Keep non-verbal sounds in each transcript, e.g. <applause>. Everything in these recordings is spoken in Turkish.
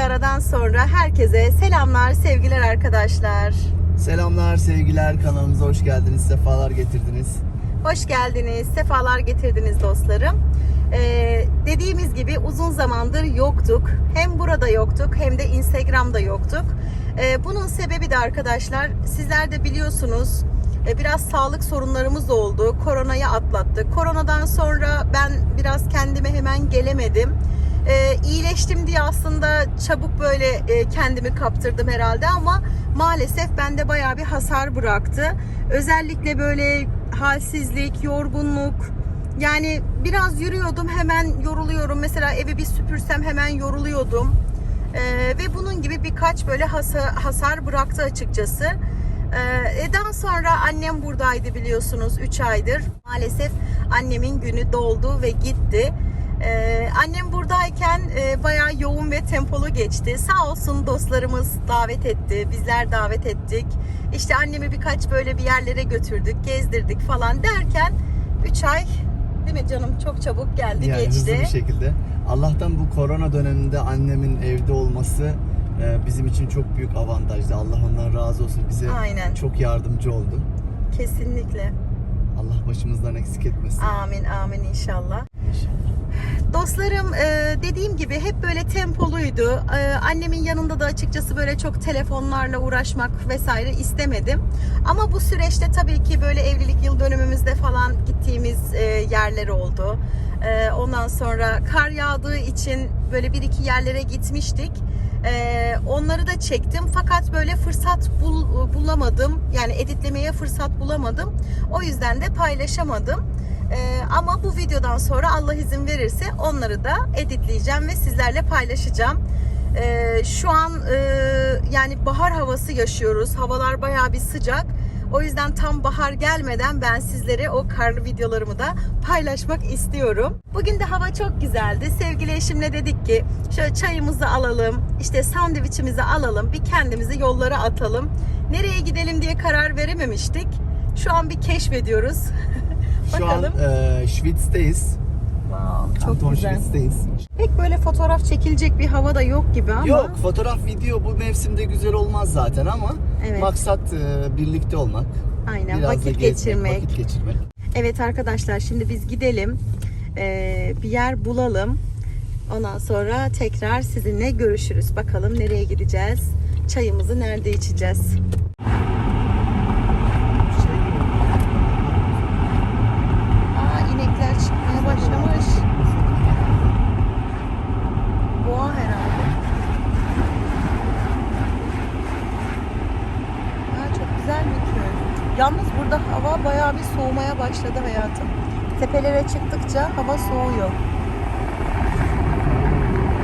bir aradan sonra herkese selamlar, sevgiler arkadaşlar. Selamlar, sevgiler. Kanalımıza hoş geldiniz. Sefalar getirdiniz. Hoş geldiniz, sefalar getirdiniz dostlarım. Ee, dediğimiz gibi uzun zamandır yoktuk. Hem burada yoktuk hem de Instagram'da yoktuk. Ee, bunun sebebi de arkadaşlar sizler de biliyorsunuz e, biraz sağlık sorunlarımız oldu. Koronayı atlattık. Koronadan sonra ben biraz kendime hemen gelemedim. Ee, iyileştim diye aslında çabuk böyle e, kendimi kaptırdım herhalde ama maalesef bende bayağı bir hasar bıraktı. Özellikle böyle halsizlik, yorgunluk, yani biraz yürüyordum hemen yoruluyorum. Mesela evi bir süpürsem hemen yoruluyordum. Ee, ve bunun gibi birkaç böyle hasar, hasar bıraktı açıkçası. Ee, daha sonra annem buradaydı biliyorsunuz 3 aydır. Maalesef annemin günü doldu ve gitti. Ee, annem buradayken e, bayağı yoğun ve tempolu geçti. Sağ olsun dostlarımız davet etti, bizler davet ettik. İşte annemi birkaç böyle bir yerlere götürdük, gezdirdik falan derken 3 ay değil mi canım çok çabuk geldi Yani hızlı geçti. bir şekilde. Allah'tan bu korona döneminde annemin evde olması e, bizim için çok büyük avantajdı. Allah ondan razı olsun. Bize Aynen. çok yardımcı oldu. Kesinlikle. Allah başımızdan eksik etmesin. Amin amin inşallah. İnşallah. Dostlarım e, dediğim gibi hep böyle tempoluydu. E, Annemin yanında da açıkçası böyle çok telefonlarla uğraşmak vesaire istemedim. Ama bu süreçte tabii ki böyle evlilik yıl dönümümüzde falan gittiğimiz e, yerler oldu. Ondan sonra kar yağdığı için böyle bir iki yerlere gitmiştik. Onları da çektim fakat böyle fırsat bul- bulamadım. Yani editlemeye fırsat bulamadım. O yüzden de paylaşamadım. Ee, ama bu videodan sonra Allah izin verirse onları da editleyeceğim ve sizlerle paylaşacağım. Ee, şu an e, yani bahar havası yaşıyoruz. Havalar bayağı bir sıcak. O yüzden tam bahar gelmeden ben sizlere o karlı videolarımı da paylaşmak istiyorum. Bugün de hava çok güzeldi. Sevgili eşimle dedik ki şöyle çayımızı alalım, işte sandviçimizi alalım, bir kendimizi yollara atalım. Nereye gidelim diye karar verememiştik. Şu an bir keşfediyoruz. <laughs> Şu an e, Schwitz'teyiz. Wow, çok Kanton güzel. Schwitz'teyiz. Pek böyle fotoğraf çekilecek bir hava da yok gibi ama. Yok fotoğraf video bu mevsimde güzel olmaz zaten ama Evet. maksat e, birlikte olmak. Aynen Biraz vakit gezmek, geçirmek. Vakit geçirmek. Evet arkadaşlar şimdi biz gidelim. Ee, bir yer bulalım. Ondan sonra tekrar sizinle görüşürüz. Bakalım nereye gideceğiz? Çayımızı nerede içeceğiz? Aa inekler çıkmaya başlamış. Boğa herhalde. Aa, çok güzel bir köy. Yalnız burada hava bayağı bir soğumaya başladı hayatım. Tepelere çıktıkça hava soğuyor.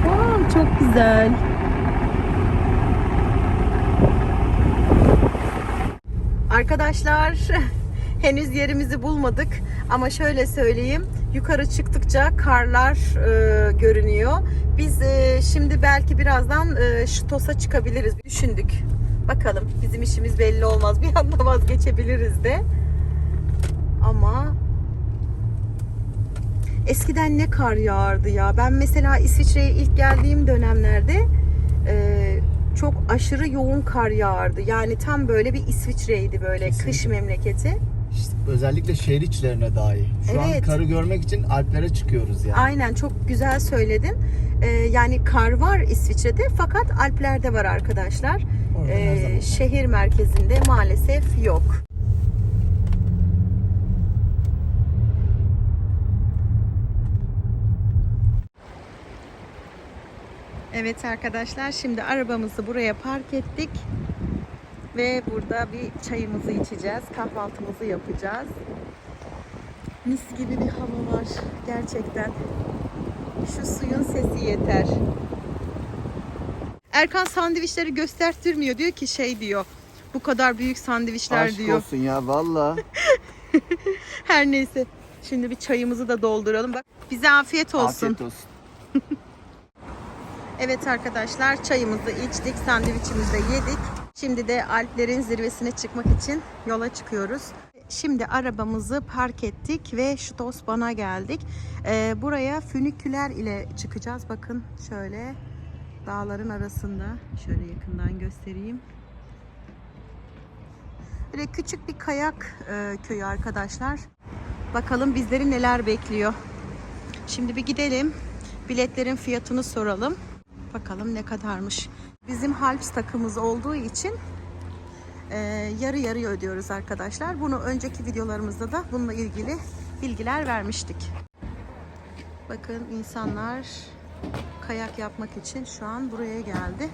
Wow, çok güzel. Arkadaşlar <laughs> henüz yerimizi bulmadık ama şöyle söyleyeyim yukarı çıktıkça karlar e, görünüyor. Biz e, şimdi belki birazdan e, Ştos'a çıkabiliriz düşündük. Bakalım bizim işimiz belli olmaz bir anda vazgeçebiliriz de. Ama eskiden ne kar yağardı ya. Ben mesela İsviçre'ye ilk geldiğim dönemlerde e, çok aşırı yoğun kar yağardı. Yani tam böyle bir İsviçre'ydi böyle kış Kesinlikle. memleketi. İşte özellikle şehir içlerine dahi. Şu an Evet. karı görmek için Alplere çıkıyoruz yani. Aynen çok güzel söyledin. E, yani kar var İsviçre'de fakat Alplerde var arkadaşlar. Orada E, zaman. şehir merkezinde maalesef yok. Evet arkadaşlar şimdi arabamızı buraya park ettik ve burada bir çayımızı içeceğiz, kahvaltımızı yapacağız. Mis gibi bir hava var gerçekten. Şu suyun sesi yeter. Erkan sandviçleri gösterttirmiyor diyor ki şey diyor. Bu kadar büyük sandviçler Aşk diyor. olsun ya valla. <laughs> Her neyse. Şimdi bir çayımızı da dolduralım. Bak bize afiyet olsun. Afiyet olsun. <laughs> Evet arkadaşlar çayımızı içtik, sandviçimizi de yedik. Şimdi de Alplerin zirvesine çıkmak için yola çıkıyoruz. Şimdi arabamızı park ettik ve Stosban'a geldik. Ee, buraya füniküler ile çıkacağız. Bakın şöyle Dağların arasında. Şöyle yakından göstereyim. Böyle küçük bir kayak e, köyü arkadaşlar. Bakalım bizleri neler bekliyor. Şimdi bir gidelim. Biletlerin fiyatını soralım. Bakalım ne kadarmış. Bizim Halps takımız olduğu için e, yarı yarıya ödüyoruz arkadaşlar. Bunu önceki videolarımızda da bununla ilgili bilgiler vermiştik. Bakın insanlar kayak yapmak için şu an buraya geldi.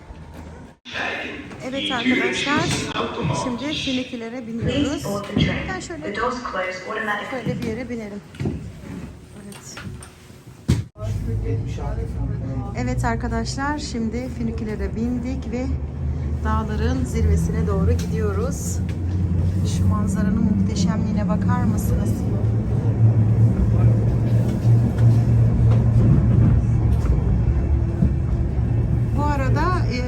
Evet arkadaşlar, şimdi finikilere biniyoruz. Ben şöyle. Şöyle bir yere binelim. Evet. Evet arkadaşlar şimdi finikülere bindik ve dağların zirvesine doğru gidiyoruz. Şu manzaranın muhteşemliğine bakar mısınız? Bu arada e,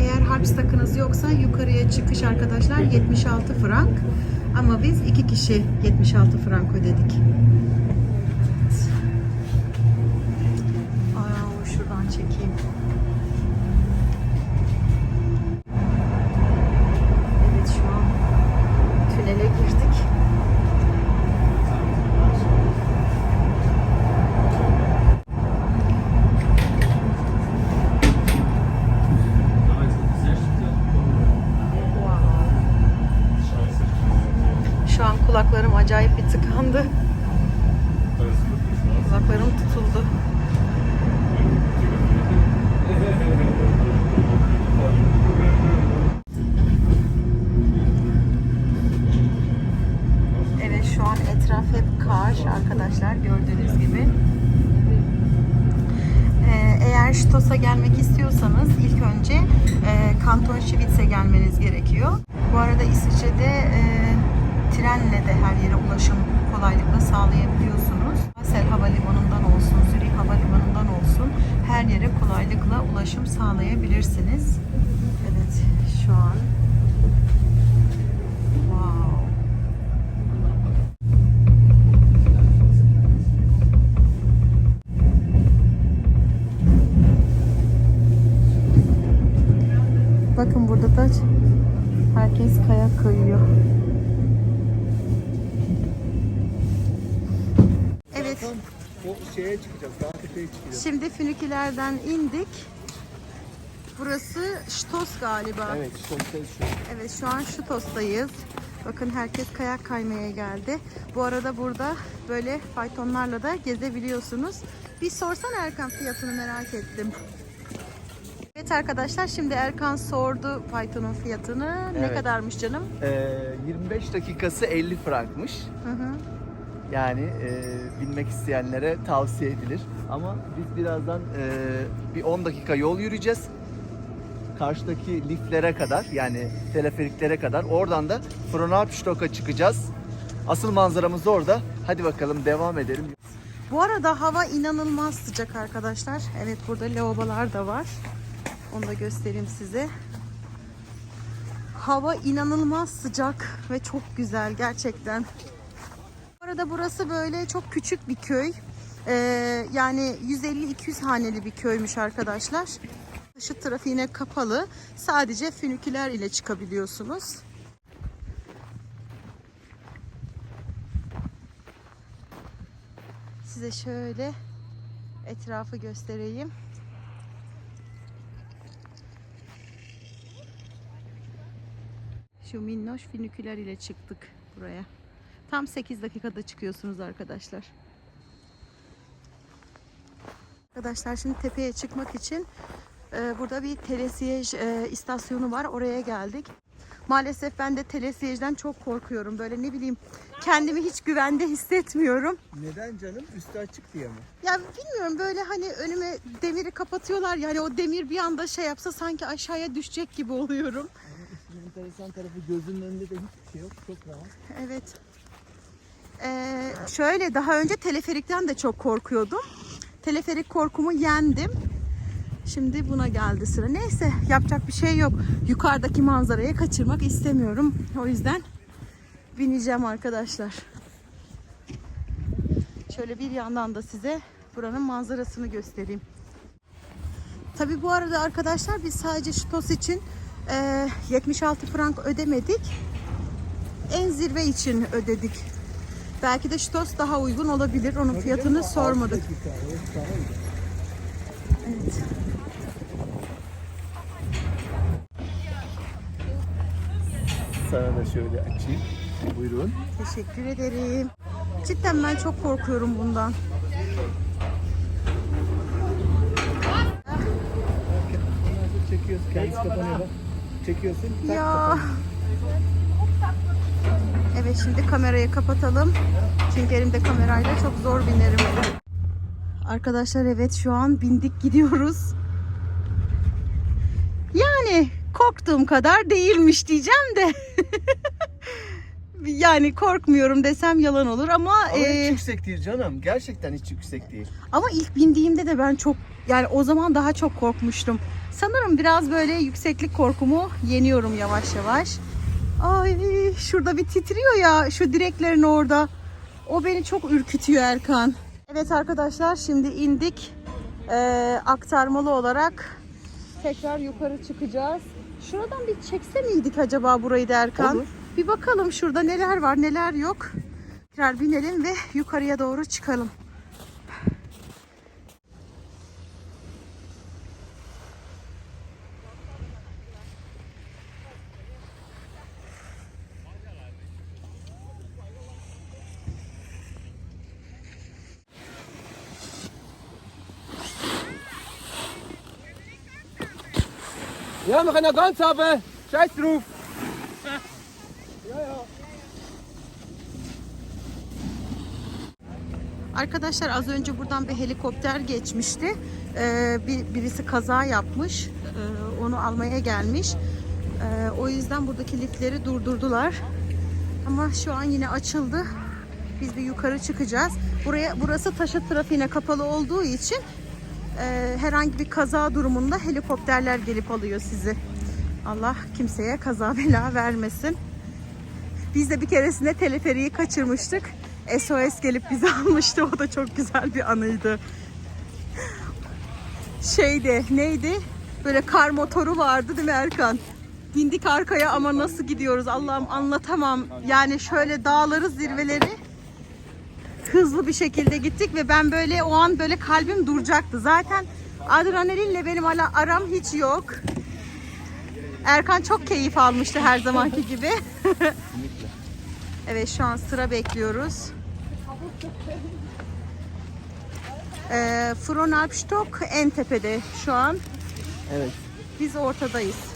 eğer harps takınız yoksa yukarıya çıkış arkadaşlar 76 frank. Ama biz iki kişi 76 frank ödedik. Gerekiyor. Bu arada İsviçre'de e, trenle de her yere ulaşım kolaylıkla sağlayabiliyorsunuz. Basel Havalimanı'ndan olsun, Zürih Havalimanı'ndan olsun her yere kolaylıkla ulaşım sağlayabilirsiniz. Evet şu an Bakın burada da herkes kayak kayıyor. Evet, O şeye çıkacağız, dağ tepeye çıkacağız. şimdi fünikülerden indik. Burası Ştos galiba. Evet, sonuçta şu. Evet şu an Şutos'tayız. Bakın herkes kayak kaymaya geldi. Bu arada burada böyle faytonlarla da gezebiliyorsunuz. Bir sorsan Erkan fiyatını merak ettim. Evet arkadaşlar şimdi Erkan sordu faytonun fiyatını. Ne Evet. kadarmış canım? Ee, 25 dakikası 50 frankmış. Hı hı. Yani e, binmek isteyenlere tavsiye edilir. Ama biz birazdan e, bir 10 dakika yol yürüyeceğiz. Karşıdaki liftlere kadar yani teleferiklere kadar. Oradan da Fronalpstock'a çıkacağız. Asıl manzaramız da orada. Hadi bakalım devam edelim. Bu arada hava inanılmaz sıcak arkadaşlar. Evet burada lavabolar da var. Onu da göstereyim size. Hava inanılmaz sıcak ve çok güzel gerçekten. Bu arada burası böyle çok küçük bir köy. Ee, yani 150-200 haneli bir köymüş arkadaşlar. Taşıt trafiğine kapalı. Sadece füniküler ile çıkabiliyorsunuz. Size şöyle etrafı göstereyim. Şu minnoş finiküler ile çıktık buraya. Tam 8 dakikada çıkıyorsunuz arkadaşlar. Arkadaşlar şimdi tepeye çıkmak için e, burada bir telesiyej e, istasyonu var. Oraya geldik. Maalesef ben de telesiyejden çok korkuyorum. Böyle ne bileyim kendimi hiç güvende hissetmiyorum. Neden canım? Üstü açık diye mi? Ya bilmiyorum böyle hani önüme demiri kapatıyorlar ya hani o demir bir anda şey yapsa sanki aşağıya düşecek gibi oluyorum. Enteresan tarafı gözünün önünde de hiçbir şey yok. Çok rahat. Evet. Ee, şöyle daha önce teleferikten de çok korkuyordum. Teleferik korkumu yendim. Şimdi buna geldi sıra. Neyse yapacak bir şey yok. Yukarıdaki manzarayı kaçırmak istemiyorum. O yüzden bineceğim arkadaşlar. Şöyle bir yandan da size buranın manzarasını göstereyim. Tabi bu arada arkadaşlar biz sadece Şitos için e, 76 frank ödemedik. En zirve için ödedik. Belki de Şitos daha uygun olabilir. Onun fiyatını sormadık. Evet. Sana da şöyle açayım. Buyurun. Teşekkür ederim. Cidden ben çok korkuyorum bundan. Çekiyorsun. Kendisi kapanıyor bak. Çekiyorsun. tak Ya. Evet şimdi kamerayı kapatalım. Çünkü elimde kamerayla çok zor binerim. Arkadaşlar evet şu an bindik gidiyoruz. Yani korktuğum kadar değilmiş diyeceğim de. <laughs> yani korkmuyorum desem yalan olur ama Ama hiç e, yüksek değil canım. Gerçekten hiç yüksek değil. ama ilk bindiğimde de ben çok yani o zaman daha çok korkmuştum. Sanırım biraz böyle yükseklik korkumu yeniyorum yavaş yavaş. Ay şurada bir titriyor ya şu direklerin orada. O beni çok ürkütüyor Erkan. Evet arkadaşlar şimdi indik. Ee, aktarmalı olarak tekrar yukarı çıkacağız. Şuradan bir çekse miydik acaba burayı da Erkan? Olur. Bir bakalım şurada neler var neler yok. Tekrar binelim ve yukarıya doğru çıkalım. Ja, wir können ja ganz haben. Scheiß drauf. Arkadaşlar az önce buradan bir helikopter geçmişti. Ee, bir, birisi kaza yapmış. Ee, onu almaya gelmiş. Ee, o yüzden buradaki liftleri durdurdular. Ama şu an yine açıldı. Biz bir yukarı çıkacağız. Buraya burası taşıt trafiğine kapalı olduğu için e, herhangi bir kaza durumunda helikopterler gelip alıyor sizi. Allah kimseye kaza <laughs> bela vermesin. Biz de bir keresinde teleferiği kaçırmıştık. SOS gelip bizi <laughs> almıştı. O da çok güzel bir anıydı. Şeydi neydi? Böyle kar motoru vardı değil mi Erkan? Bindik arkaya ama nasıl gidiyoruz Allah'ım anlatamam. Yani şöyle dağları zirveleri hızlı bir şekilde gittik ve ben böyle o an böyle kalbim duracaktı. Zaten adrenalinle benim hala aram hiç yok. Erkan çok keyif almıştı her zamanki gibi. <laughs> evet şu an sıra bekliyoruz. Ee, Fronalpstock en tepede şu an. Evet. Biz ortadayız.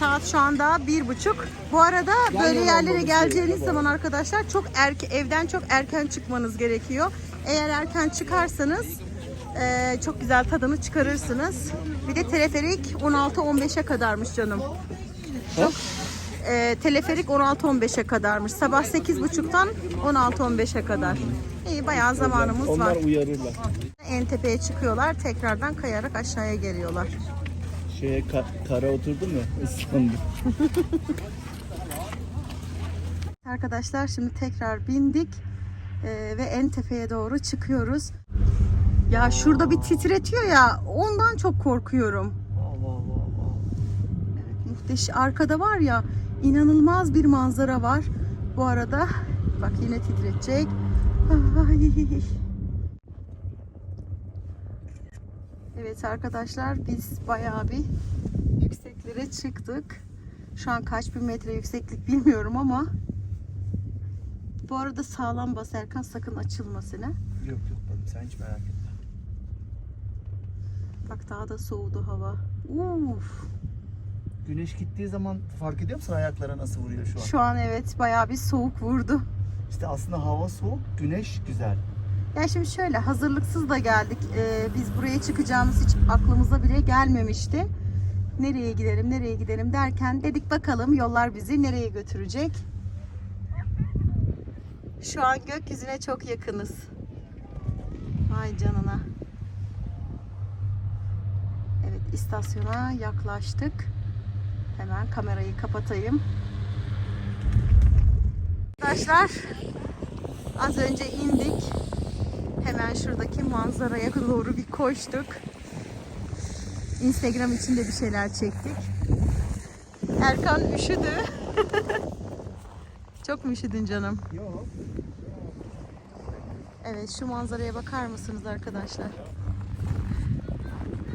Saat şu anda bir buçuk. Bu arada böyle yerlere olmalı geleceğiniz şey, zaman arkadaşlar çok erke, evden çok erken çıkmanız gerekiyor. Eğer erken çıkarsanız e, çok güzel tadını çıkarırsınız. Bir de teleferik 16-15'e kadarmış canım. Çok e, teleferik 16-15'e kadarmış. Sabah 8.30'dan 16-15'e kadar. İyi bayağı zamanımız var. Onlar uyarırlar. En tepeye çıkıyorlar. Tekrardan kayarak aşağıya geliyorlar. Şeye ka- kara oturdu mu? Islandı. Arkadaşlar şimdi tekrar bindik Ee, ve en tepeye doğru çıkıyoruz. Ya şurada bir titretiyor ya ondan çok korkuyorum. Allah. Muhteşem. Arkada var ya inanılmaz bir manzara var. Bu arada bak yine titretecek. Ay. Evet arkadaşlar biz bayağı bir yükseklere çıktık. Şu an kaç bin metre yükseklik bilmiyorum ama bu arada sağlam bas Erkan sakın açılmasın ha. Yok yok oğlum sen hiç merak etme. Bak daha da soğudu hava. Uf. Güneş gittiği zaman fark ediyor musun ayaklara nasıl vuruyor şu an? Şu an evet bayağı bir soğuk vurdu. İşte aslında hava soğuk, güneş güzel. Ya şimdi şöyle hazırlıksız da geldik. Ee, biz buraya çıkacağımız hiç aklımıza bile gelmemişti. Nereye gidelim, nereye gidelim derken dedik bakalım yollar bizi nereye götürecek. Şu an gökyüzüne çok yakınız. Vay canına. Evet istasyona yaklaştık. Hemen kamerayı kapatayım. Arkadaşlar az önce indik. Hemen şuradaki manzaraya doğru bir koştuk. Instagram için de bir şeyler çektik. Erkan üşüdü. <laughs> Çok mu üşüdün canım? Yok. Evet şu manzaraya bakar mısınız arkadaşlar?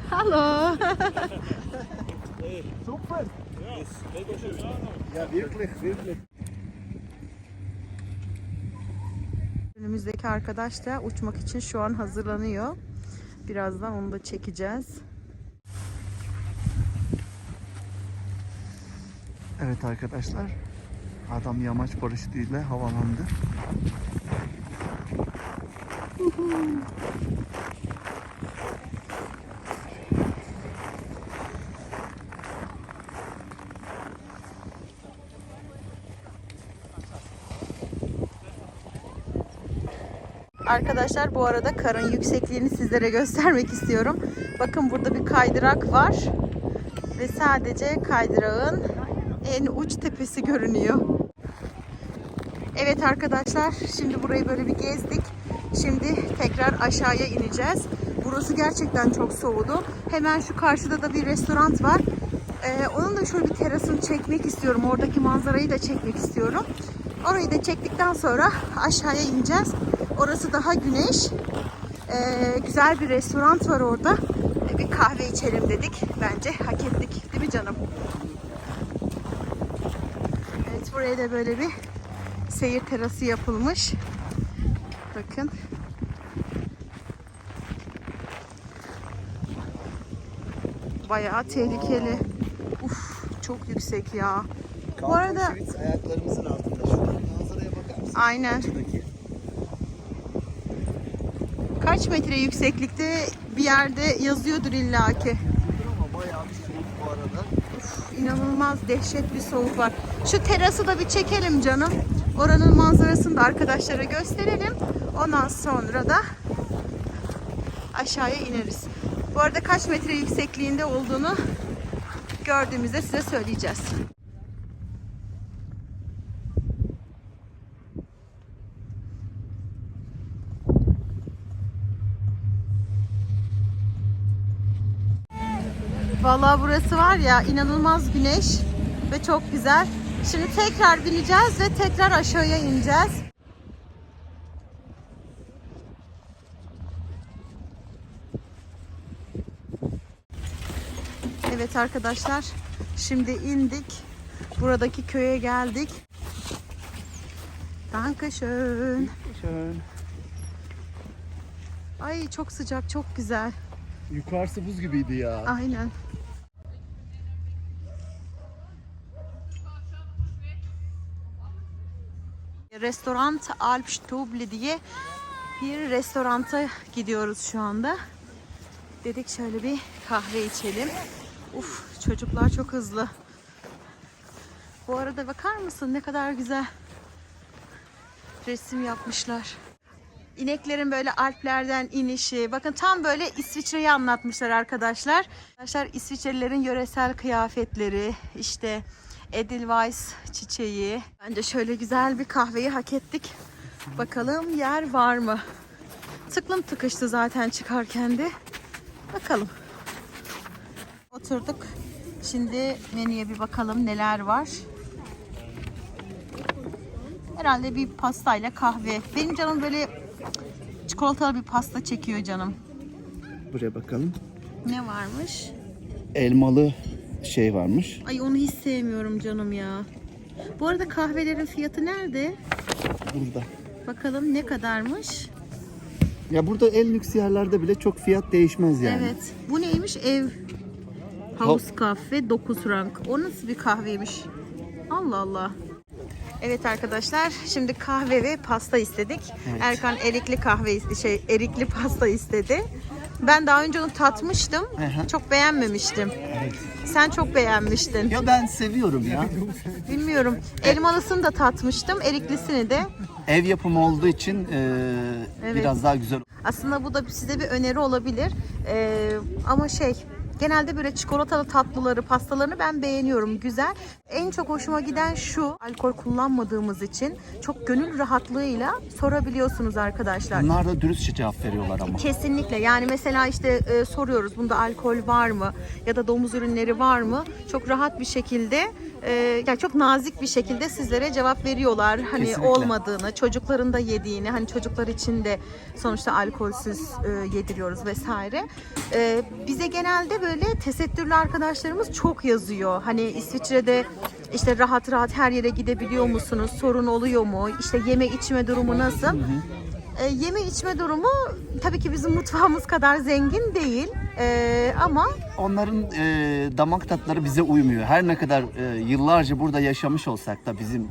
Hello. <laughs> Super. Ja, wirklich, wirklich. Önümüzdeki arkadaş da uçmak için şu an hazırlanıyor. Birazdan onu da çekeceğiz. Evet arkadaşlar. Adam yamaç paraşütüyle havalandı. Arkadaşlar bu arada karın yüksekliğini sizlere göstermek istiyorum. Bakın burada bir kaydırak var. Ve sadece kaydırağın en uç tepesi görünüyor. Evet arkadaşlar şimdi burayı böyle bir gezdik. Şimdi tekrar aşağıya ineceğiz. Burası gerçekten çok soğudu. Hemen şu karşıda da bir restoran var. Ee, onun da şöyle bir terasını çekmek istiyorum. Oradaki manzarayı da çekmek istiyorum. Orayı da çektikten sonra aşağıya ineceğiz. Orası daha güneş. Ee, güzel bir restoran var orada. Ee, Bir kahve içelim dedik. Bence hak ettik. Değil mi canım? Evet buraya da böyle bir seyir terası yapılmış. Bakın. Bayağı tehlikeli. Uf, çok yüksek ya. Bu arada ayaklarımızın altında. Şu manzaraya bakar mısın? aynen. Şuradaki. Kaç metre yükseklikte bir yerde yazıyordur illaki. Ama. İnanılmaz dehşet bir soğuk var. Şu terası da bir çekelim canım. Oranın manzarasını da arkadaşlara gösterelim. Ondan sonra da aşağıya ineriz. Bu arada kaç metre yüksekliğinde olduğunu gördüğümüzde size söyleyeceğiz. Vallahi burası var ya inanılmaz güneş ve çok güzel. Şimdi tekrar bineceğiz ve tekrar aşağıya ineceğiz. Evet arkadaşlar şimdi indik. Buradaki köye geldik. Dankeschön. Şöyle. Ay çok sıcak çok güzel. Yukarısı buz gibiydi ya. Aynen. Restoran Alpstubli diye bir restoranta gidiyoruz şu anda. Dedik şöyle bir kahve içelim. Uf çocuklar çok hızlı. Bu arada bakar mısın ne kadar güzel resim yapmışlar. İneklerin böyle Alplerden inişi. Bakın tam böyle İsviçre'yi anlatmışlar arkadaşlar. Arkadaşlar İsviçrelilerin yöresel kıyafetleri, işte Edelweiss çiçeği. Bence şöyle güzel bir kahveyi hak ettik. Bakalım yer var mı? Tıklım tıkıştı zaten çıkarken de. Bakalım. Oturduk. Şimdi menüye bir bakalım neler var. Herhalde bir pastayla kahve. Benim canım böyle çikolatalı bir pasta çekiyor canım. Buraya bakalım. Ne varmış? Elmalı şey varmış. Ay onu hiç sevmiyorum canım ya. Bu arada kahvelerin fiyatı nerede? Burada. Bakalım ne kadarmış? Ya burada en lüks yerlerde bile çok fiyat değişmez yani. Evet. Bu neymiş? Ev House Cafe 9 frank. O nasıl bir kahveymiş? Allah Allah. Evet arkadaşlar şimdi kahve ve pasta istedik. Erkan erikli kahve şey erikli pasta istedi. Ben daha önce onu tatmıştım. hı. Çok beğenmemiştim. Sen çok beğenmiştin. Ya ben seviyorum ya. Bilmiyorum. Elmalısını da tatmıştım. Eriklisini de. Ev yapımı olduğu için e, Evet. biraz daha güzel. Aslında bu da size bir öneri olabilir. Ee, ama şey Genelde böyle çikolatalı tatlıları, pastalarını ben beğeniyorum. Güzel. En çok hoşuma giden şu. Alkol kullanmadığımız için çok gönül rahatlığıyla sorabiliyorsunuz arkadaşlar. Bunlar da dürüstçe cevap veriyorlar ama. Kesinlikle. Yani mesela işte e, soruyoruz bunda alkol var mı ya da domuz ürünleri var mı? Çok rahat bir şekilde e, yani çok nazik bir şekilde sizlere cevap veriyorlar. Hani Kesinlikle. olmadığını, çocukların da yediğini, hani çocuklar için de sonuçta alkolsüz e, yediriyoruz vesaire. E, bize genelde böyle tesettürlü arkadaşlarımız çok yazıyor. Hani İsviçre'de işte rahat rahat her yere gidebiliyor musunuz? Sorun oluyor mu? İşte yeme içme durumu nasıl? E, yeme içme durumu tabii ki bizim mutfağımız kadar zengin değil E, ama Onların e, damak tatları bize uymuyor. Her ne kadar e, yıllarca burada yaşamış olsak da bizim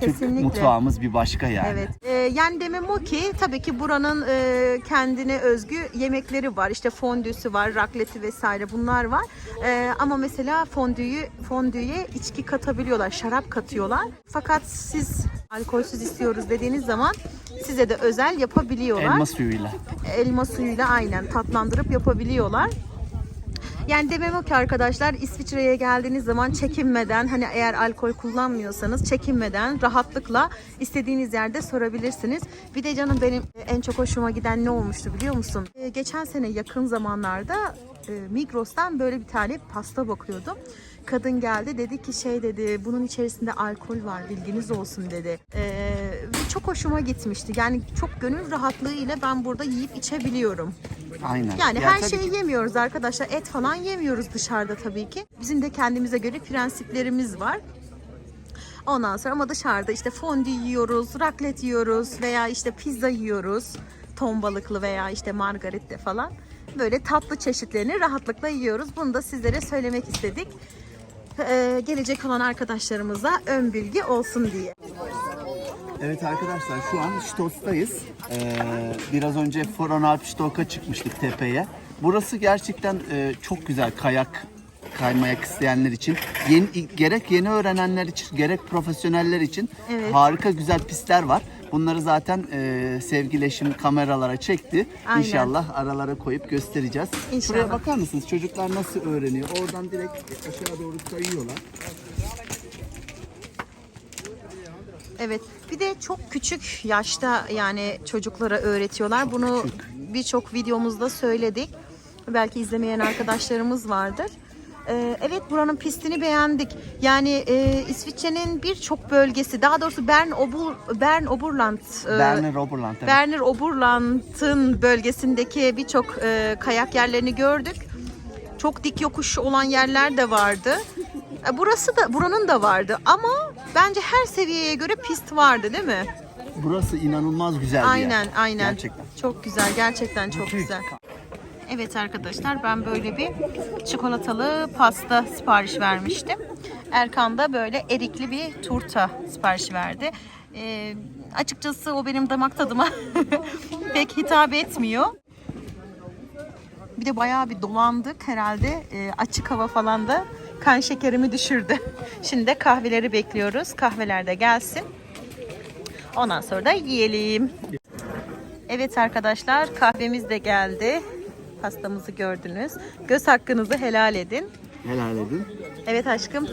Kesinlikle. Türk mutfağımız bir başka yani. evet E, yani demem o ki tabii ki buranın e, kendine özgü yemekleri var işte fondüsü var rakleti vesaire bunlar var E, ama mesela fondüyü fondüye içki katabiliyorlar şarap katıyorlar fakat siz alkolsüz istiyoruz dediğiniz zaman size de özel yapabiliyorlar. Elma suyuyla. elma suyuyla aynen tatlandırıp yapabiliyorlar. Yani demem o ki arkadaşlar İsviçre'ye geldiğiniz zaman çekinmeden hani eğer alkol kullanmıyorsanız çekinmeden rahatlıkla istediğiniz yerde sorabilirsiniz. Bir de canım benim en çok hoşuma giden ne olmuştu biliyor musun? Ee, geçen sene yakın zamanlarda e, Migros'tan böyle bir tane pasta bakıyordum. Kadın geldi dedi ki şey dedi bunun içerisinde alkol var bilginiz olsun dedi. Ee, ve çok hoşuma gitmişti. Yani çok gönül rahatlığıyla ben burada yiyip içebiliyorum. Aynen. Yani Ya her şeyi ki- yemiyoruz arkadaşlar. Et falan yemiyoruz dışarıda tabii ki. Bizim de kendimize göre prensiplerimiz var. Ondan sonra ama dışarıda işte fondü yiyoruz, raclette yiyoruz veya işte pizza yiyoruz. Ton balıklı veya işte margarita falan. Böyle tatlı çeşitlerini rahatlıkla yiyoruz. Bunu da sizlere söylemek istedik. Ee, gelecek olan arkadaşlarımıza ön bilgi olsun diye. Evet arkadaşlar şu an Stoss'tayız. Ee, biraz önce Foronalp Stock'a çıkmıştık tepeye. Burası gerçekten e, çok güzel kayak kaymayak isteyenler için. Yeni, gerek yeni öğrenenler için gerek profesyoneller için Evet. harika güzel pistler var. Bunları zaten e, sevgili eşim kameralara çekti. Aynen. İnşallah aralara koyup göstereceğiz. İnşallah. Şuraya bakar mısınız? Çocuklar nasıl öğreniyor? Oradan direkt aşağı doğru kayıyorlar. Evet. Bir de çok küçük yaşta yani çocuklara öğretiyorlar. Bunu birçok videomuzda söyledik. Belki izlemeyen arkadaşlarımız vardır. Ee, evet buranın pistini beğendik. Yani e, İsviçre'nin birçok bölgesi, daha doğrusu Bern Obur Bern Oberland e, Berner Oberland. evet. Berner Oberland'ın bölgesindeki birçok e, kayak yerlerini gördük. Çok dik yokuş olan yerler de vardı. E, Burası da buranın da vardı ama bence her seviyeye göre pist vardı değil mi? Burası inanılmaz güzel bir yer. Aynen, aynen. Gerçekten. Çok güzel, gerçekten çok güzel. Evet arkadaşlar ben böyle bir çikolatalı pasta sipariş vermiştim. Erkan da böyle erikli bir turta sipariş verdi. Ee, açıkçası o benim damak tadıma <laughs> pek hitap etmiyor. Bir de bayağı bir dolandık herhalde. Ee, açık hava falan da kan şekerimi düşürdü. <laughs> Şimdi de kahveleri bekliyoruz. Kahveler de gelsin. Ondan sonra da yiyelim. Evet arkadaşlar kahvemiz de geldi. Pastamızı gördünüz. Göz hakkınızı helal edin. Helal edin. Evet aşkım.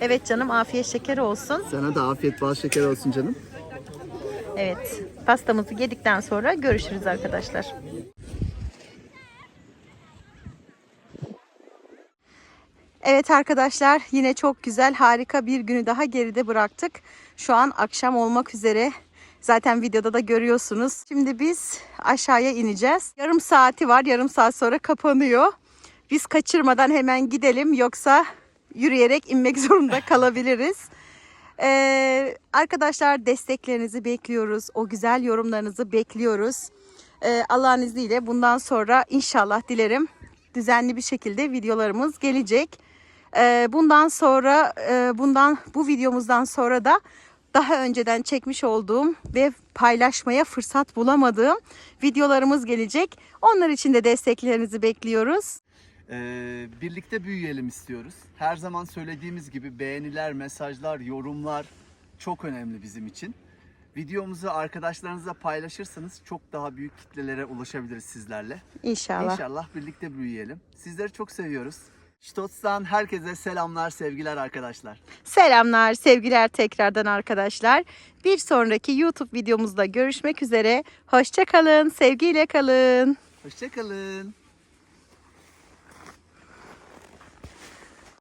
Evet canım afiyet şeker olsun. Sana da afiyet bal şeker olsun canım. Evet pastamızı yedikten sonra görüşürüz arkadaşlar. Evet arkadaşlar yine çok güzel harika bir günü daha geride bıraktık. Şu an akşam olmak üzere. Zaten videoda da görüyorsunuz. Şimdi biz aşağıya ineceğiz. Yarım saati var. Yarım saat sonra kapanıyor. Biz kaçırmadan hemen gidelim yoksa yürüyerek inmek <laughs> zorunda kalabiliriz. Ee, arkadaşlar desteklerinizi bekliyoruz. O güzel yorumlarınızı bekliyoruz. Ee, Allah'ın izniyle bundan sonra inşallah dilerim düzenli bir şekilde videolarımız gelecek. Ee, bundan sonra e, bundan bu videomuzdan sonra da daha önceden çekmiş olduğum ve paylaşmaya fırsat bulamadığım videolarımız gelecek. Onlar için de desteklerinizi bekliyoruz. Ee, birlikte büyüyelim istiyoruz. Her zaman söylediğimiz gibi beğeniler, mesajlar, yorumlar çok önemli bizim için. Videomuzu arkadaşlarınızla paylaşırsanız çok daha büyük kitlelere ulaşabiliriz sizlerle. İnşallah. İnşallah birlikte büyüyelim. Sizleri çok seviyoruz. Stots'tan herkese selamlar, sevgiler arkadaşlar. Selamlar, sevgiler tekrardan arkadaşlar. Bir sonraki YouTube videomuzda görüşmek üzere. Hoşça kalın, sevgiyle kalın. Hoşçakalın.